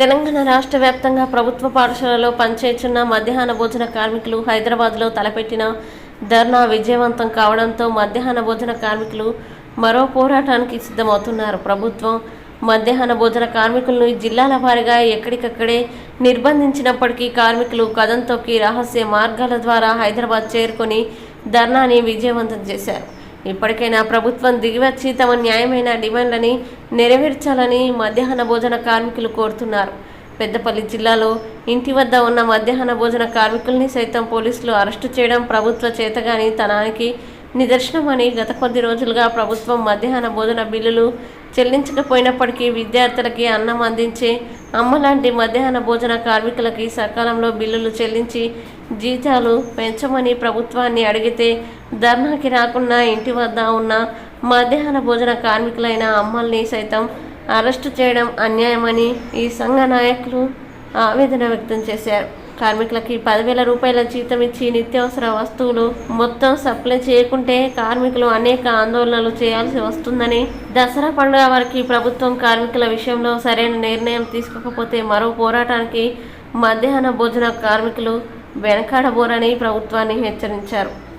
తెలంగాణ రాష్ట్ర వ్యాప్తంగా ప్రభుత్వ పాఠశాలలో పనిచేస్తున్న మధ్యాహ్న భోజన కార్మికులు హైదరాబాద్లో తలపెట్టిన ధర్నా విజయవంతం కావడంతో మధ్యాహ్న భోజన కార్మికులు మరో పోరాటానికి సిద్ధమవుతున్నారు. ప్రభుత్వం మధ్యాహ్న భోజన కార్మికులను జిల్లాల వారీగా ఎక్కడికక్కడే నిర్బంధించినప్పటికీ కార్మికులు కథం తొక్కి రహస్య మార్గాల ద్వారా హైదరాబాద్ చేరుకొని ధర్నాని విజయవంతం చేశారు. ఇప్పటికైనా ప్రభుత్వం దిగివచ్చి తమ న్యాయమైన డిమాండ్లని నెరవేర్చాలని మధ్యాహ్న భోజన కార్మికులు కోరుతున్నారు. పెద్దపల్లి జిల్లాలో ఇంటి వద్ద ఉన్న మధ్యాహ్న భోజన కార్మికుల్ని సైతం పోలీసులు అరెస్టు చేయడం ప్రభుత్వ చేతగాని తనానికి నిదర్శనమని గత కొద్ది రోజులుగా ప్రభుత్వం మధ్యాహ్న భోజన బిల్లులు చెల్లించకపోయినప్పటికీ విద్యార్థులకి అన్నం అందించే అమ్మ లాంటి మధ్యాహ్న భోజన కార్మికులకి సకాలంలో బిల్లులు చెల్లించి జీతాలు పెంచమని ప్రభుత్వాన్ని అడిగితే ధర్నాకి రాకుండా ఇంటి వద్ద ఉన్న మధ్యాహ్న భోజన కార్మికులైన అమ్మల్ని సైతం అరెస్టు చేయడం అన్యాయమని ఈ సంఘ నాయకులు ఆవేదన వ్యక్తం చేశారు. కార్మికులకి పదివేల రూపాయల జీతం ఇచ్చి నిత్యావసర వస్తువులు మొత్తం సప్లై చేయకుంటే కార్మికులు అనేక ఆందోళనలు చేయాల్సి వస్తుందని దసరా పండుగ వరకు ప్రభుత్వం కార్మికుల విషయంలో సరైన నిర్ణయం తీసుకోకపోతే మరో పోరాటానికి మధ్యాహ్న భోజన కార్మికులు వెనకాడబోరని ప్రభుత్వాన్ని హెచ్చరించారు.